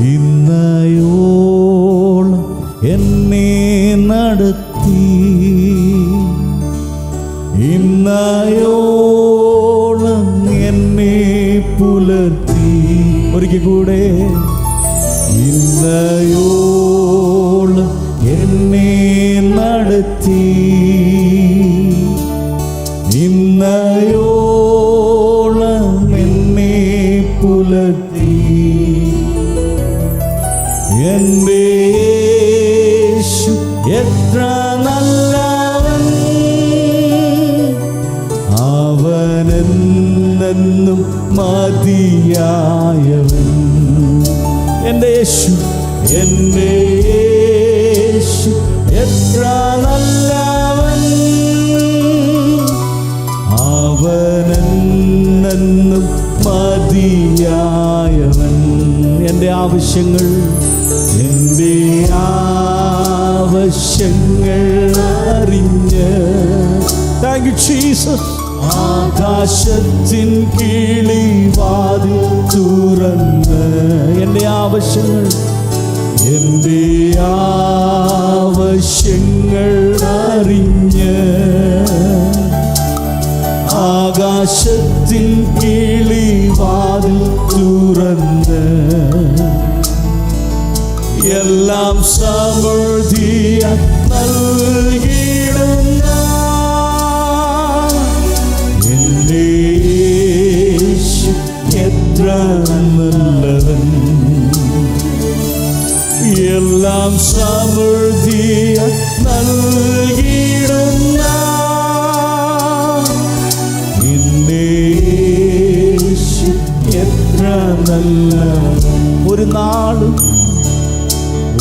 ഇന്നയോളം എന്നെ നടത്തി. ഇന്നയോളം എന്നെ പുലർത്തി. ഒരിക്കൽ കൂടെ. ഇന്നയോളം യേശു എത്ര നല്ലവൻ. യേശു എത്ര നല്ലവൻ. അവനെന്നും മതിയായവൻ. എന്റെ ആവശ്യങ്ങൾ എന്റെ ആവശ്യങ്ങൾ അറിഞ്ഞ്. താങ്ക് യു ജീസസ് ആകാശത്തിൻ കിളിവാതിൽ തുറന്ന്. എന്റെ ആവശ്യങ്ങൾ എന്റെ ആവശ്യങ്ങൾ അറിഞ്ഞ്. ആകാശത്തിൻ കിളിവാതിൽ എല്ലാം സമൃദ്ധിയ എത്ര നല്ലവൻ. എല്ലാം സമൃദ്ധിയ നൽകിയിടുന്ന എത്ര നല്ല ഒരു നാളും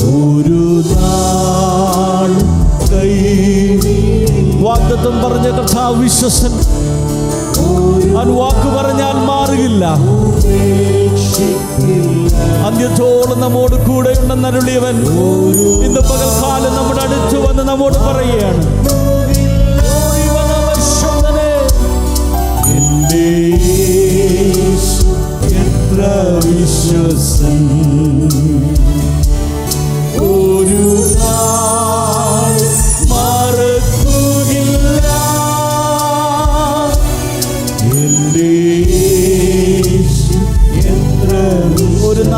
ഒരു നാളും കൈ വാഗ്ദത്തം പറഞ്ഞ കർത്താവ് വിശ്വസൻ. അവൻ വാക്ക് പറഞ്ഞാൽ മാറുകില്ല. അന്ത്യത്തോളം നമ്മോട് കൂടെ ഉണ്ടെന്ന് അരുളിയവൻ ഇന്ന് പകൽക്കാലം നമ്മുടെ അടുത്ത് വന്ന് നമ്മോട് പറയുകയാണ്. എത്ര വിശ്വസൻ.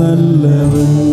നല്ലവൻ.